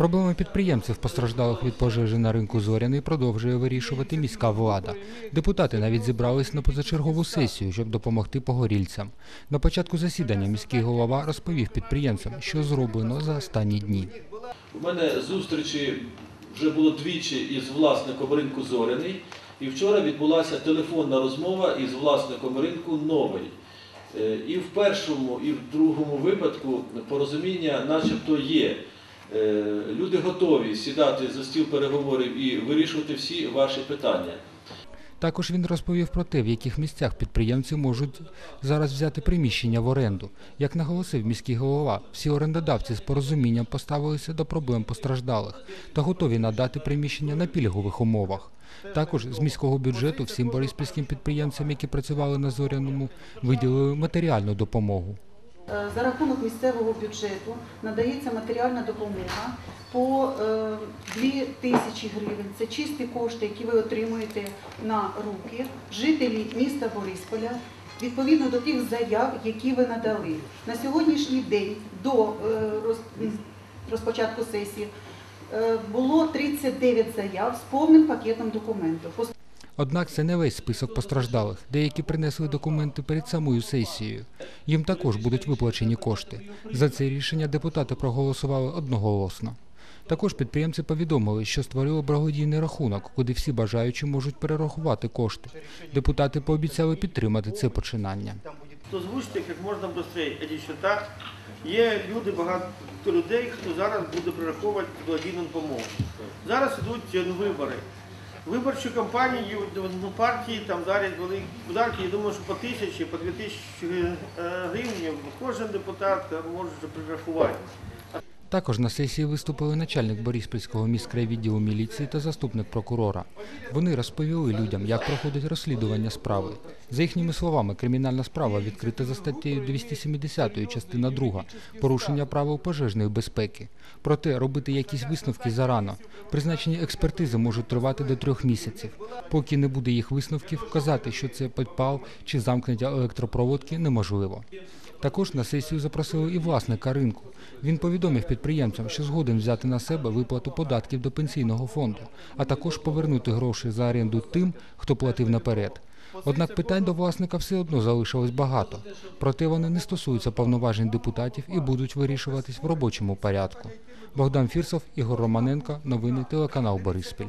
Проблеми підприємців, постраждалих від пожежі на ринку Зоряний, продовжує вирішувати міська влада. Депутати навіть зібрались на позачергову сесію, щоб допомогти погорільцям. На початку засідання міський голова розповів підприємцям, що зроблено за останні дні. У мене зустрічі вже було двічі із власником ринку Зоряний. І вчора відбулася телефонна розмова із власником ринку Новий. Е, І в першому, і в другому випадку порозуміння начебто є. Е, Люди готові сідати за стіл переговорів і вирішувати всі ваші питання. Також він розповів про те, в яких місцях підприємці можуть зараз взяти приміщення в оренду. Як наголосив міський голова, всі орендодавці з порозумінням поставилися до проблем постраждалих та готові надати приміщення на пільгових умовах. Також з міського бюджету всім бориспільським підприємцям, які працювали на зоряному, виділили матеріальну допомогу. Е, За рахунок місцевого бюджету надається матеріальна допомога по е, 2 тисячі гривень. Це чисті кошти, які ви отримуєте на руки жителі міста Борисполя. Відповідно до тих заяв, які ви надали на сьогоднішній день до е, розпочатку сесії е, було 39 заяв з повним пакетом документів. Однак це не весь список постраждалих. Деякі принесли документи перед самою сесією. Їм також будуть виплачені кошти. За це рішення депутати проголосували одноголосно. Також підприємці повідомили, що створили благодійний рахунок, куди всі бажаючі можуть перерахувати кошти. Депутати пообіцяли підтримати це починання. то звучте як можна швидше ці счета. Є люди, багато людей, хто зараз буде прораховувати благодійну допомогу. Зараз йдуть вибори. Виборчу кампанію ну, партії там дарять великі подарки. Я думаю, що по тисячі, по дві тисячі е, гривень кожен депутат може прирахувати. Також на сесії виступили начальник Бориспільського міськрайвідділу міліції та заступник прокурора. Вони розповіли людям, як проходить розслідування справи. За їхніми словами, кримінальна справа відкрита за статтею 270 частина 2 порушення правил пожежної безпеки. Проте робити якісь висновки зарано. Призначені експертизи можуть тривати до трьох місяців. Поки не буде їх висновків, казати, що це підпал чи замкнення електропроводки неможливо. Також на сесію запросили і власника ринку. Він повідомив підприємцям, що згоден взяти на себе виплату податків до пенсійного фонду, а також повернути гроші за оренду тим, хто платив наперед. Однак питань до власника все одно залишилось багато. Проте вони не стосуються повноважень депутатів і будуть вирішуватись в робочому порядку. Богдан Фірсов, Ігор Романенко, новини телеканал Бориспіль.